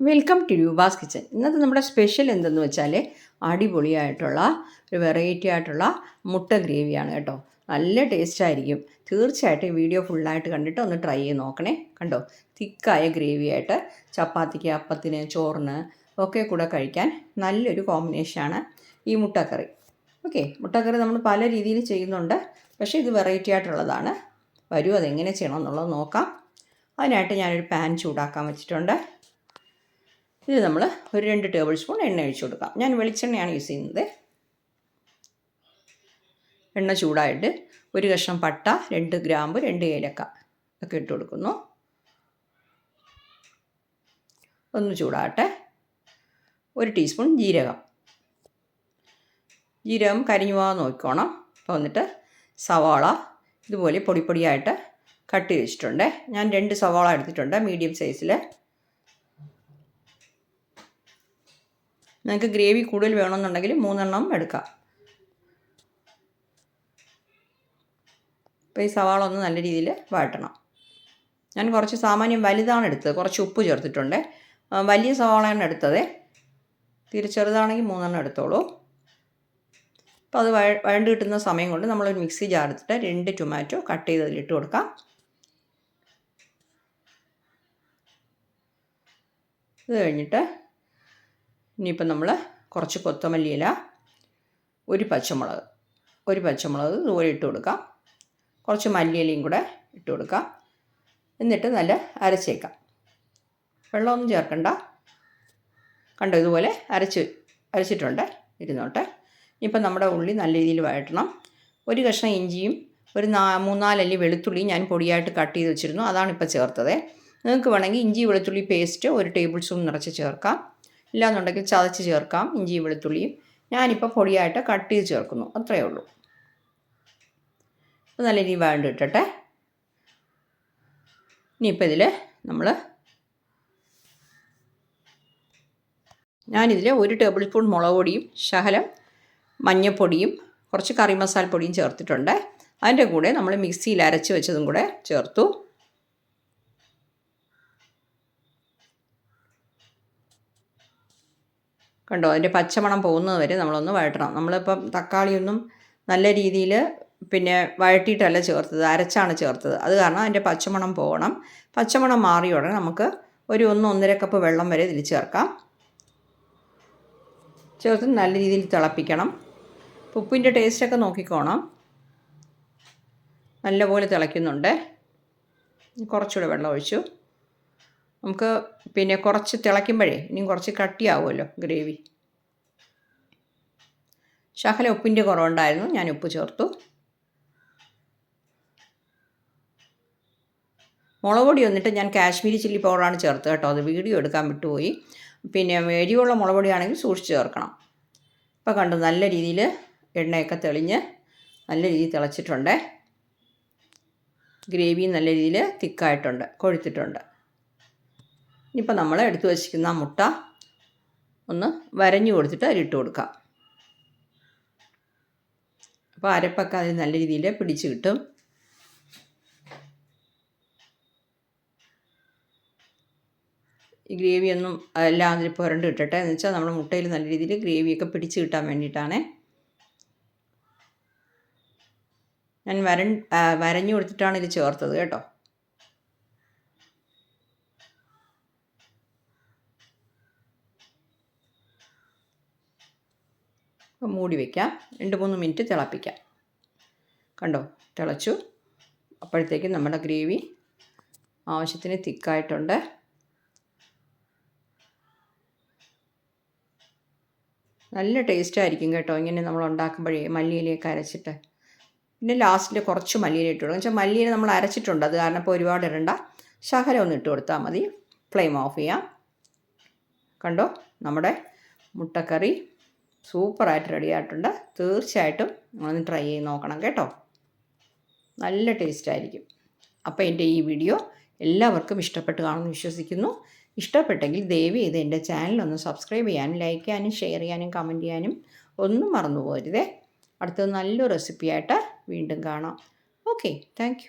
Welcome to Roopa's kitchen ഇന്നത്തെ നമ്മുടെ special എന്തെന്ന് വെച്ചാൽ അടിപൊളിയായിട്ടുള്ള ഒരു വെറൈറ്റി ആയിട്ടുള്ള മുട്ട ഗ്രേവിയാണ് കേട്ടോ. നല്ല ടേസ്റ്റ് ആയിരിക്കും. തീർച്ചയായിട്ടും വീഡിയോ ഫുള്ളായിട്ട് കണ്ടിട്ട് ഒന്ന് ട്രൈ ചെയ്ത് നോക്കണേ. കണ്ടോ? തിക്കായ ഗ്രേവിയായിട്ട് ചപ്പാത്തിക്ക് അപ്പത്തിന് ചോറിന് ഒക്കെ കൂടെ കഴിക്കാൻ നല്ലൊരു കോമ്പിനേഷനാണ് ഈ മുട്ടക്കറി. ഓക്കെ മുട്ടക്കറി നമ്മൾ പല രീതിയിൽ ചെയ്യുന്നുണ്ട്. പക്ഷേ ഇത് വെറൈറ്റി ആയിട്ടുള്ളതാണ്. വരൂ അതെങ്ങനെ ചെയ്യണമെന്നുള്ളത് നോക്കാം. അതിനായിട്ട് ഞാനൊരു പാൻ ചൂടാക്കാൻ വെച്ചിട്ടുണ്ട്. ഇത് നമ്മൾ ഒരു രണ്ട് ടേബിൾ സ്പൂൺ എണ്ണ ഒഴിച്ചു കൊടുക്കാം. ഞാൻ വെളിച്ചെണ്ണയാണ് യൂസ് ചെയ്യുന്നത്. എണ്ണ ചൂടായിട്ട് ഒരു കഷ്ണം പട്ട രണ്ട് ഗ്രാമ്പ് രണ്ട് ഏലക്ക ഒക്കെ ഇട്ട് കൊടുക്കുന്നു. ഒന്ന് ചൂടാട്ടെ ഒരു ടീസ്പൂൺ ജീരകം. ജീരകം കരിഞ്ഞു പോകാൻ നോക്കിക്കോണം. അപ്പോൾ വന്നിട്ട് സവാള ഇതുപോലെ പൊടിപ്പൊടിയായിട്ട് കട്ട് ചെയ്ത് വെച്ചിട്ടുണ്ട് ഞാൻ രണ്ട് സവാള എടുത്തിട്ടുണ്ട്. മീഡിയം സൈസിൽ നിങ്ങൾക്ക് ഗ്രേവി കൂടുതൽ വേണമെന്നുണ്ടെങ്കിൽ മൂന്നെണ്ണം എടുക്കാം. അപ്പോൾ ഈ സവാള ഒന്ന് നല്ല രീതിയിൽ വഴട്ടണം ഞാൻ കുറച്ച് സാമാന്യം വലുതാണ് എടുത്തത്. കുറച്ച് ഉപ്പ് ചേർത്തിട്ടുണ്ട്. വലിയ സവാളയാണ് എടുത്തത്. തീരെ ചെറുതാണെങ്കിൽ മൂന്നെണ്ണം എടുത്തോളൂ. അപ്പോൾ അത് വഴ വഴണ്ട് കിട്ടുന്ന സമയം കൊണ്ട് നമ്മളൊരു മിക്സി ജാർ എടുത്തിട്ട് രണ്ട് ടൊമാറ്റോ കട്ട് ചെയ്ത് അതിലിട്ട് കൊടുക്കാം. ഇത് കഴിഞ്ഞിട്ട് ഇനിയിപ്പം നമ്മൾ കുറച്ച് കൊത്തമല്ലിയില ഒരു പച്ചമുളക് ഒരു പച്ചമുളക് ഇതുപോലെ ഇട്ട് കൊടുക്കാം. കുറച്ച് മല്ലിയിലയും കൂടെ ഇട്ട് കൊടുക്കാം. എന്നിട്ട് നല്ല അരച്ചേക്കാം. വെള്ളമൊന്നും ചേർക്കണ്ട. കണ്ടോ ഇതുപോലെ അരച്ച് അരച്ചിട്ടുണ്ട്. ഇരുന്നോട്ടെ. ഇനിയിപ്പം നമ്മുടെ ഉള്ളി നല്ല രീതിയിൽ വഴറ്റണം. ഒരു കഷ്ണം ഇഞ്ചിയും ഒരു നാ മൂന്നാലല്ലി വെളുത്തുള്ളിയും ഞാൻ പൊടിയായിട്ട് കട്ട് ചെയ്ത് വെച്ചിരുന്നു. അതാണ് ഇപ്പോൾ ചേർത്തത്. നിങ്ങൾക്ക് വേണമെങ്കിൽ ഇഞ്ചി വെളുത്തുള്ളി പേസ്റ്റ് ഒരു ടേബിൾ സ്പൂൺ നിറച്ച് ചേർക്കാം. ഇല്ലാന്നുണ്ടെങ്കിൽ ചതച്ച് ചേർക്കാം ഇഞ്ചിയും വെളുത്തുള്ളിയും. ഞാനിപ്പോൾ പൊടിയായിട്ട് കട്ട് ചെയ്ത് ചേർക്കുന്നു. അത്രയേ ഉള്ളൂ. അപ്പോൾ നല്ല രീതിയിൽ വേണ്ട ഇട്ടട്ടെ ഇനിയിപ്പോൾ ഇതിൽ നമ്മൾ ഞാനിതിൽ ഒരു ടേബിൾ സ്പൂൺ മുളക് പൊടിയും ശകലം മഞ്ഞൾപ്പൊടിയും കുറച്ച് കറി മസാല പൊടിയും ചേർത്തിട്ടുണ്ട്. അതിന്റെ കൂടെ നമ്മൾ മിക്സിയിൽ അരച്ച് വെച്ചതും കൂടെ ചേർത്തു. കണ്ടോ? അതിന്റെ പച്ചമണം പോകുന്നത് വരെ നമ്മളൊന്ന് വഴറ്റണം. നമ്മളിപ്പം തക്കാളിയൊന്നും നല്ല രീതിയിൽ പിന്നെ വഴറ്റിയിട്ടല്ല ചേർത്തത് അരച്ചാണ് ചേർത്തത്. അത് കാരണം അതിന്റെ പച്ചമണം പോകണം. പച്ചമണം മാറിയ ഉടനെ നമുക്ക് ഒരു ഒന്ന് ഒന്നര കപ്പ് വെള്ളം വരെ ഇതിൽ ചേർക്കാം. ചേർത്ത് നല്ല രീതിയിൽ തിളപ്പിക്കണം. ഉപ്പിന്റെ ടേസ്റ്റൊക്കെ നോക്കിക്കോണം. നല്ലപോലെ തിളയ്ക്കുന്നുണ്ട്. കുറച്ചുകൂടെ വെള്ളം ഒഴിച്ചു. നമുക്ക് പിന്നെ കുറച്ച് തിളയ്ക്കുമ്പോഴേ ഇനിയും കുറച്ച് കട്ടിയാവുമല്ലോ ഗ്രേവി. ശകല ഉപ്പിന്റെ കുറവുണ്ടായിരുന്നു. ഞാൻ ഉപ്പ് ചേർത്തു. മുളക് പൊടി വന്നിട്ട് ഞാൻ കാശ്മീരി ചില്ലി പൗഡറാണ് ചേർത്തത് കേട്ടോ. അത് വീഡിയോ എടുക്കാൻ വിട്ടുപോയി. പിന്നെ എരിവുള്ള മുളക് പൊടിയാണെങ്കിൽ സൂക്ഷിച്ച് ചേർക്കണം. ഇപ്പോൾ കണ്ടു നല്ല രീതിയിൽ എണ്ണയൊക്കെ തെളിഞ്ഞ് നല്ല രീതിയിൽ തിളച്ചിട്ടുണ്ട്. ഗ്രേവി നല്ല രീതിയിൽ തിക്കായിട്ടുണ്ട് കൊഴുത്തിട്ടുണ്ട്. ഇനിയിപ്പോൾ നമ്മൾ എടുത്തു വച്ചിരിക്കുന്ന മുട്ട ഒന്ന് വരഞ്ഞു കൊടുത്തിട്ട് അതിലിട്ട് കൊടുക്കാം. അപ്പോൾ അരപ്പൊക്കെ അതിൽ നല്ല രീതിയിൽ പിടിച്ച് കിട്ടും. ഈ ഗ്രേവിയൊന്നും എല്ലാം അതിൽ പുരണ്ട് കിട്ടട്ടെ എന്ന് വെച്ചാൽ നമ്മുടെ മുട്ടയിൽ നല്ല രീതിയിൽ ഗ്രേവിയൊക്കെ പിടിച്ച് കിട്ടാൻ വേണ്ടിയിട്ടാണ്. ഞാൻ വരൻ വരഞ്ഞു കൊടുത്തിട്ടാണ് ഇത് ചേർത്തത് കേട്ടോ. അപ്പോൾ മൂടി വയ്ക്കാം രണ്ട് മൂന്ന് മിനിറ്റ് തിളപ്പിക്കാം. കണ്ടോ? തിളച്ചു. അപ്പോഴത്തേക്കും നമ്മുടെ ഗ്രേവി ആവശ്യത്തിന് തിക്കായിട്ടുണ്ട്. നല്ല ടേസ്റ്റ് ആയിരിക്കും കേട്ടോ. ഇങ്ങനെ നമ്മൾ ഉണ്ടാക്കുമ്പോഴേ മല്ലിയിലേക്ക് അരച്ചിട്ട്. പിന്നെ ലാസ്റ്റിൽ കുറച്ച് മല്ലിയില ഇട്ട് കൊടുക്കും. വെച്ചാൽ മല്ലിയില നമ്മൾ അരച്ചിട്ടുണ്ട്. അത് കാരണം ഇപ്പോൾ ഒരുപാട് ഇടണ്ട. ശകലം ഒന്ന് ഇട്ട് കൊടുത്താൽ മതി. ഫ്ലെയിം ഓഫ് ചെയ്യാം. കണ്ടോ? നമ്മുടെ മുട്ടക്കറി സൂപ്പറായിട്ട് റെഡി ആയിട്ടുണ്ട്. തീർച്ചയായിട്ടും നിങ്ങളൊന്ന് ട്രൈ ചെയ്ത് നോക്കണം കേട്ടോ. നല്ല ടേസ്റ്റ് ആയിരിക്കും. അപ്പോൾ എന്റെ ഈ വീഡിയോ എല്ലാവർക്കും ഇഷ്ടപ്പെട്ട് കാണുമെന്ന് വിശ്വസിക്കുന്നു. ഇഷ്ടപ്പെട്ടെങ്കിൽ ദയവ് ചെയ്ത് എന്റെ ചാനൽ ഒന്ന് സബ്സ്ക്രൈബ് ചെയ്യാനും ലൈക്ക് ചെയ്യാനും ഷെയർ ചെയ്യാനും കമന്റ് ചെയ്യാനും ഒന്നും മറന്നു പോരുതേ അടുത്തത് നല്ലൊരു റെസിപ്പിയായിട്ട് വീണ്ടും കാണാം. Okay thank